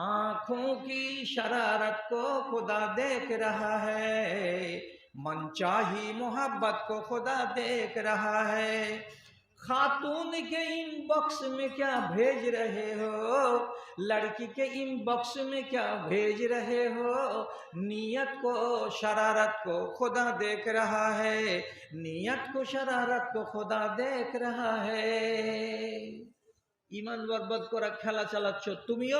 आंखों की शरारत को खुदा देख रहा है मनचाही मोहब्बत को खुदा देख रहा है खातून के इनबॉक्स में क्या भेज रहे हो लड़की के इनबॉक्स में क्या भेज रहे हो नियत को शरारत को खुदा देख रहा है नियत को शरारत को खुदा देख रहा है ইমান বরবাদ করা খেলা চালাচ্ছ তুমিও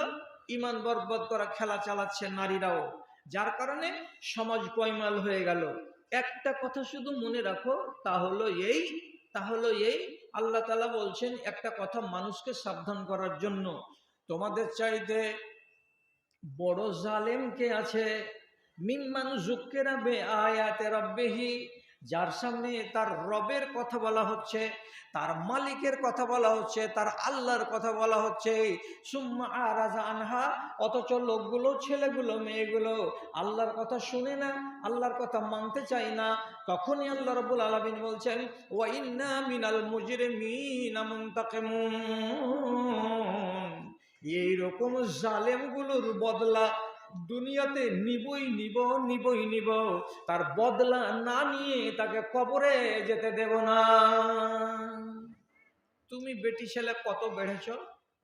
ইমান বরবাদ করা, খেলা চালাচ্ছে নারীরাও। যার কারণে সমাজ পয়মাল হয়ে গেল। একটা কথা শুধু মনে রাখো, তা হলো এই, তা হলো এই, আল্লাহ তালা বলছেন, একটা কথা মানুষকে সাবধান করার জন্য। তোমাদের চাইতে বড় জালেম কে আছে? মিম্মান জুক্কেরা বে আয়াতে রব্বেহি যার সামনে তার রবের কথা বলা হচ্ছে, তার মালিকের কথা বলা হচ্ছে, তার আল্লাহর কথা বলা হচ্ছে। সুম্মা আনহা, অথচ লোকগুলো, ছেলেগুলো, মেয়েগুলো আল্লাহর কথা শুনে না, আল্লাহর কথা মানতে চায় না। তখনই আল্লাহ রবুল আলমিন বলছেন ওয়াইন্না মিনাল মুজরিমিনা মুনতাকিমুন। এইরকম জালেমগুলোর বদলা দুনিয়াতে নিবই নিব নিবই নিব। তার বদলা না নিয়ে তাকে কবরে যেতে দেব না। তুমি বেটি ছেলে কত বেড়েছ?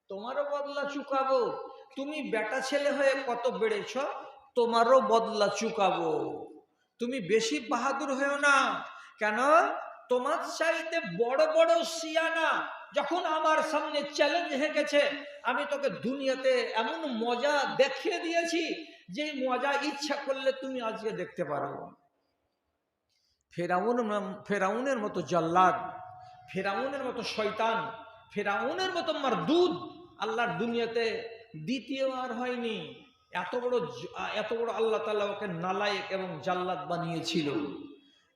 তোমারও বদলা চুকাবো। তুমি বেটা ছেলে হয়ে কত বেড়েছ? তোমারও বদলা চুকাবো। তুমি বেশি বাহাদুর হয়েও না। কেন? তোমার চাইতে বড় বড় সিয়ানা যখন আমার সামনে চ্যালেঞ্জ হয়ে গেছে আমি তোকে দুনিয়াতে এমন মজা দেখিয়ে দিয়েছি যে মজা ইচ্ছা করলে তুমি আজকে দেখতে পারো। ফেরাউন ফেরাউনের মতো জল্লাদ, ফেরাউনের মতো শয়তান, ফেরাউনের মতো মারদুদ আল্লাহর দুনিয়াতে দ্বিতীয় আর হয়নি। এত বড় এত বড় আল্লাহ তাআলা ওকে নালায়েক এবং জাল্লাদ বানিয়েছিল।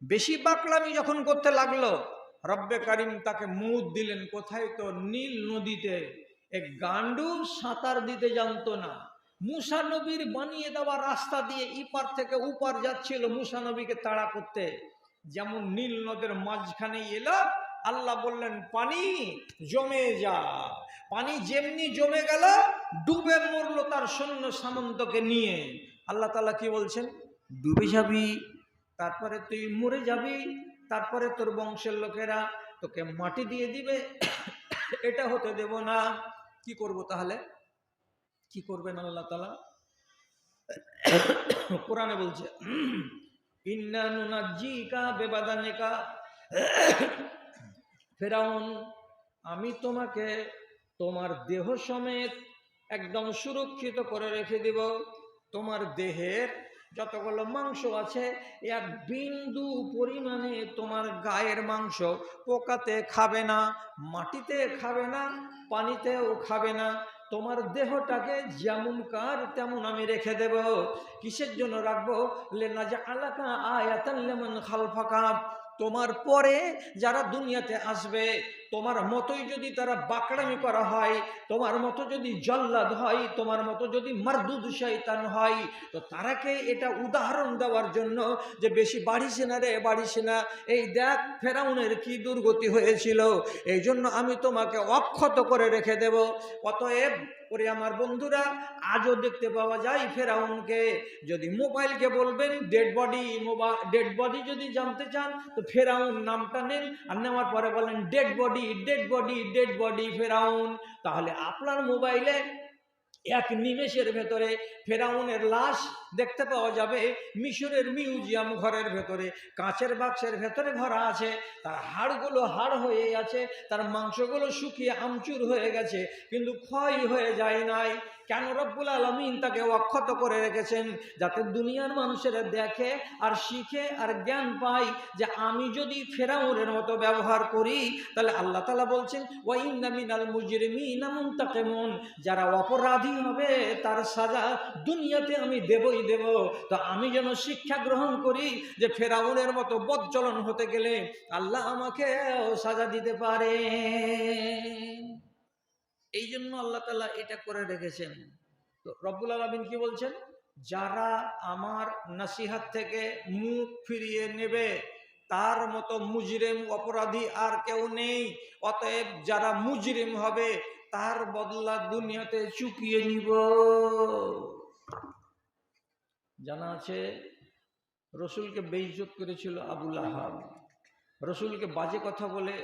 বেশি বাকলামি যখন করতে লাগল রব্বে কারিম তাকে মুদ দিলেন, কোথায় তো নীল নদীতে? এক গান্ডু সাঁতার দিতে জানতো না। মুসা নবীর বানিয়ে দেওয়া রাস্তা দিয়ে ইপার থেকে উপার যাচ্ছিল মুসা নবীকে তাড়া করতে। যেমন নীল নদের মাঝখানে এলো, আল্লাহ বললেন, পানি জমে যা। পানি যেমনি জমে গেল, ডুবে মরলো তার সৈন্য সামন্তকে নিয়ে। আল্লাহ তালা কি বলছেন? ডুবে যাবি, তারপরে তুই মরে যাবি। তারপরে তোর বংশের লোকেরা তোকে মাটি দিয়ে দিবে। এটা হতে দেব না। কি করব তাহলে? কি করবেন আল্লাহ তালা কোরআনে বলছে ফেরাউন, আমি তোমাকে তোমার দেহ সমেত একদম সুরক্ষিত করে রেখে দেব। তোমার দেহের যতগুলো মাংস আছে, এক বিন্দু পরিমাণে তোমার গায়ের মাংস পোকাতে খাবে না, মাটিতে খাবে না, পানিতেও খাবে না। তোমার দেহটাকে যেমন কার তেমন আমি রেখে দেব। কিসের জন্য রাখব? লেনা যে আলাকা আয়াতাল্লেমন লেমন খালফাকা। তোমার পরে যারা দুনিয়াতে আসবে, তোমার মতোই যদি তারা বাকড়ামি করা হয়, তোমার মতো যদি জল্লাদ হয়, তোমার মতো যদি মারদুদ শৈতান হয়, তো তারাকে এটা উদাহরণ দেওয়ার জন্য যে বেশি বাড়িছে না রে বাড়িছে না। এই দেখ, ফেরাউনের কি দুর্গতি হয়েছিল। এই জন্য আমি তোমাকে অক্ষত করে রেখে দেব। অতএব ওরে আমার বন্ধুরা, আজও দেখতে পাওয়া যায় ফেরাউনকে। যদি মোবাইলকে বলবেন dead body mobile dead body যদি জানতে চান, তো ফেরাউন নামটা নেন আর নেওয়ার পরে বলেন dead body dead body dead body ফেরাউন। তাহলে আপনার মোবাইলে এক নিমেষের ভেতরে ফেরাউনের লাশ দেখতে পাওয়া যাবে মিশরের মিউজিয়াম ঘরের ভেতরে। কাঁচের বাক্সের ভেতরে ভরা আছে, তার হাড়গুলো হাড় হয়ে আছে তার মাংসগুলো শুকিয়ে আমচুর হয়ে গেছে, কিন্তু ক্ষয় হয়ে যায় নাই। কেন রব্বুল আলমিন তাকে অক্ষত করে রেখেছেন? যাতে দুনিয়ার মানুষেরা দেখে আর শিখে আর জ্ঞান পায় যে আমি যদি ফেরাউনের মতো ব্যবহার করি, তাহলে আল্লাহ তালা বলছেন ওয়াইন্না মিনাল মুজরিমিনা মুনতাকিমুন। যারা অপরাধী হবে, তার সাজা দুনিয়াতে আমি দেবই দেব। তো আমি যেন শিক্ষা গ্রহণ করি যে ফেরাউনের মতো বদচলন হতে গেলে আল্লাহ আমাকে সাজা দিতে পারে এই জন্য আল্লাহ তালা এটা করে রেখেছেন। তো রব্বুল আলমিন কি বলছেন? যারা আমার নাসিহাত থেকে মুখ ফিরিয়ে নেবে, তার মতো মুজরিম অপরাধী আর কেউ নেই। অতএব যারা মুজরিম হবে তার বদলা দুনিয়াতে চুকিয়ে নিব। জানা আছে, রসুলকে বেইজ্জত করেছিল আবুল আহাব। রসুলকে বাজে কথা বলে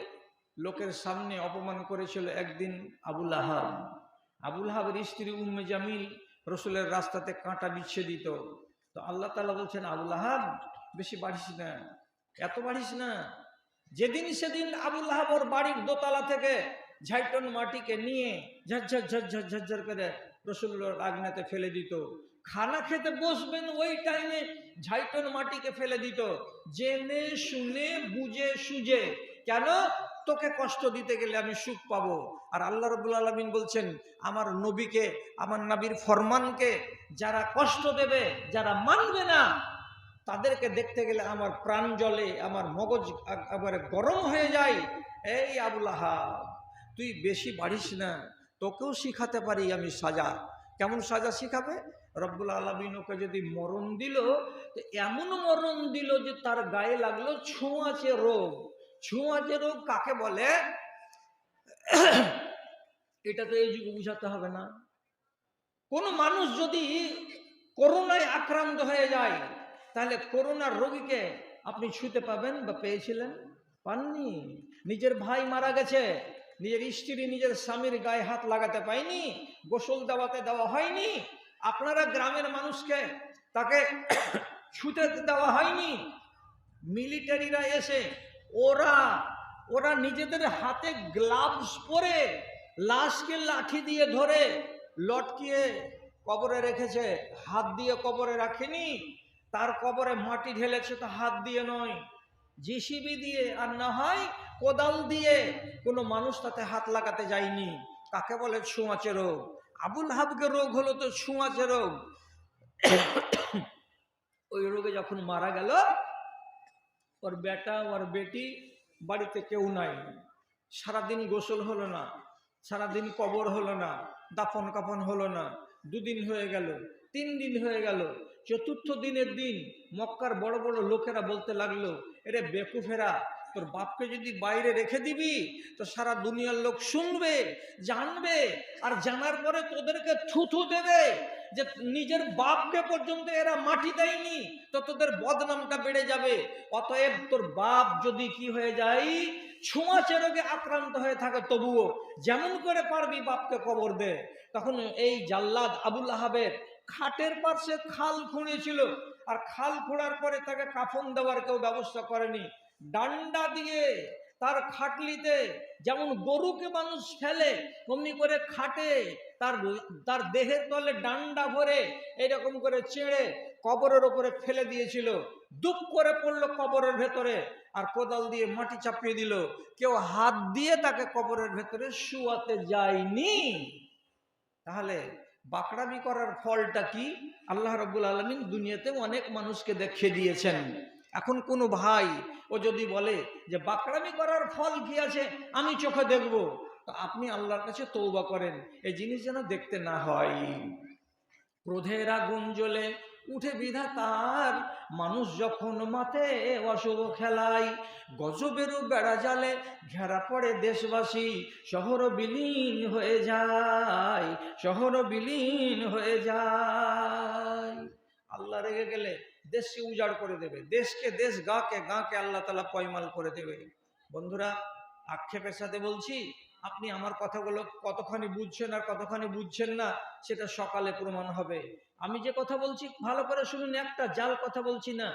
লোকের সামনে অপমান করেছিল একদিন আবুল আহাব। আবুল আহাবের স্ত্রী উম্মে জামিল রসুলের রাস্তাতে কাঁটা বিচ্ছে দিত তো আল্লাহ তালা বলছেন, আবুল আহাব, বেশি বাড়িস না, এত বাড়িস না। যেদিন সেদিন আবুল আহাব ওর বাড়ির দোতলা থেকে ঝাইটন মাটিকে নিয়ে ঝরঝর ঝরঝর ঝরঝর করে রসুল্লোর আগ্নেতে ফেলে দিত। খানা খেতে বসবেন ওই টাইমে ঝাইটন মাটিকে ফেলে দিত। জেনে শুনে, বুঝে সুঝে। কেন? তোকে কষ্ট দিতে গেলে আমি সুখ পাবো। আর আল্লাহ রবুল আলমিন বলছেন, আমার নবীকে, আমার নবীর ফরমানকে যারা কষ্ট দেবে, যারা মানবে না, তাদেরকে দেখতে গেলে আমার প্রাণ জলে আমার মগজ একেবারে গরম হয়ে যায়। এই আবুল আহাব। তুই বেশি বাড়িস না, তোকেও শিখাতে পারি আমি সাজা। কেমন সাজা শিখাবে? রব্বুল আলমিন ওকে যদি মরণ দিল, তো এমন মরণ দিল যে তার গায়ে লাগল ছোঁয়াচে রোগ। ছোঁয়াচে রোগ কাকে বলে? এটা তো এই যুগে বুঝাতে হবে না। কোনো মানুষ যদি করোনায় আক্রান্ত হয়ে যায়, তাহলে করোনার রোগীকে আপনি ছুতে পাবেন বা পেয়েছিলেন? পাননি। নিজের ভাই মারা গেছে নিজের স্ত্রী, নিজের স্বামীর গায়ে হাত লাগাতে পায়নি, গোসল দেওয়াতে দেওয়া হয়নি, আপনারা গ্রামের মানুষকে তাকে ছুতে দেওয়া হয়নি। মিলিটারিরা এসে ওরা ওরা নিজেদের হাতে গ্লাভস পরে লাশকে লাঠি দিয়ে ধরে লটকিয়ে কবরে রেখেছে, হাত দিয়ে কবরে রাখেনি, তার কবরে মাটি ঢেলেছে তো হাত দিয়ে নয়। জিসিবি দিয়ে আর না হয় কোদাল দিয়ে কোনো মানুষ তাতে হাত লাগাতে যায়নি। তাকে বলে? ছোঁয়াচে রোগ। আবুল হাবকে রোগ হলো তো ছোঁয়াচে রোগ। ওই রোগে যখন মারা গেল, ওর বেটা, ওর বেটি বাড়িতে কেউ নাই। সারাদিন গোসল হলো না, সারাদিন কবর হলো না, দাফন কাফন হলো না। দুদিন হয়ে গেল, তিন দিন হয়ে গেল। চতুর্থ দিনের দিন মক্কার বড় বড় লোকেরা বলতে লাগল, এরে বেকুফেরা তোর বাপকে যদি বাইরে রেখে দিবি, তো সারা দুনিয়ার লোক শুনবে, জানবে, আর জানার পরে তোদেরকে থুথু দেবে যে নিজের বাপকে পর্যন্ত এরা মাটি দেয়নি, তো তোদের বদনামটা বেড়ে যাবে। অতএব তোর বাপ যদি কি হয়ে যায়, ছোঁয়াচে রোগে আক্রান্ত হয়ে থাকে, তবুও যেমন করে পারবি বাপকে কবর দে। তখন এই জাল্লাদ আবুল আহাবের খাটের পাশে খাল খুঁড়েছিল, আর খাল খোঁড়ার পরে তাকে কাফন দেওয়ার কেউ ব্যবস্থা করেনি। ডান্ডা দিয়ে তার খাটলিতে যেমন গরুকে মানুষ ফেলে, অমনি করে খাটে তার তার দেহের তলে ডান্ডা ভরে এরকম করে চেড়ে কবরের ওপরে ফেলে দিয়েছিল। দুপ করে পড়ল কবরের ভেতরে আর কোদাল দিয়ে মাটি চাপিয়ে দিল। কেউ হাত দিয়ে তাকে কবরের ভেতরে শুয়াতে যায়নি। তাহলে বাকড়ামি করার ফলটা কি? আল্লাহ রব্বুল আলমিন দুনিয়াতে অনেক মানুষকে দেখিয়ে দিয়েছেন। এখন কোনো ভাই, ও যদি বলে যে বাকড়ামি করার ফল কি আছে, আমি চোখে দেখব। তো আপনি আল্লাহর কাছে তৌবা করেন, এই জিনিস যেন দেখতে না হয়। ক্রোধের আগুন জ্বলে উঠে বিধা তার, মানুষ যখন মাতে অশুভ খেলায়, গজবেরও বেড়া জালে ঘেরা পড়ে দেশবাসী, শহর বিলীন হয়ে যায়, শহর বিলীন হয়ে যায়। আল্লাহ রেগে গেলে দেশকে উজাড় করে দেবে, দেশকে, দেশ গাকে গাকে আল্লাহ তালা পয়মাল করে দেবে। বন্ধুরা, আক্ষেপের সাথে বলছি, আপনি আমার কথাগুলো কতখানি বুঝছেন আর কতখানি বুঝছেন না, সেটা সকালে প্রমাণ হবে। আমি যে কথা বলছি, ভালো করে শুনুন, একটা জাল কথা বলছি না।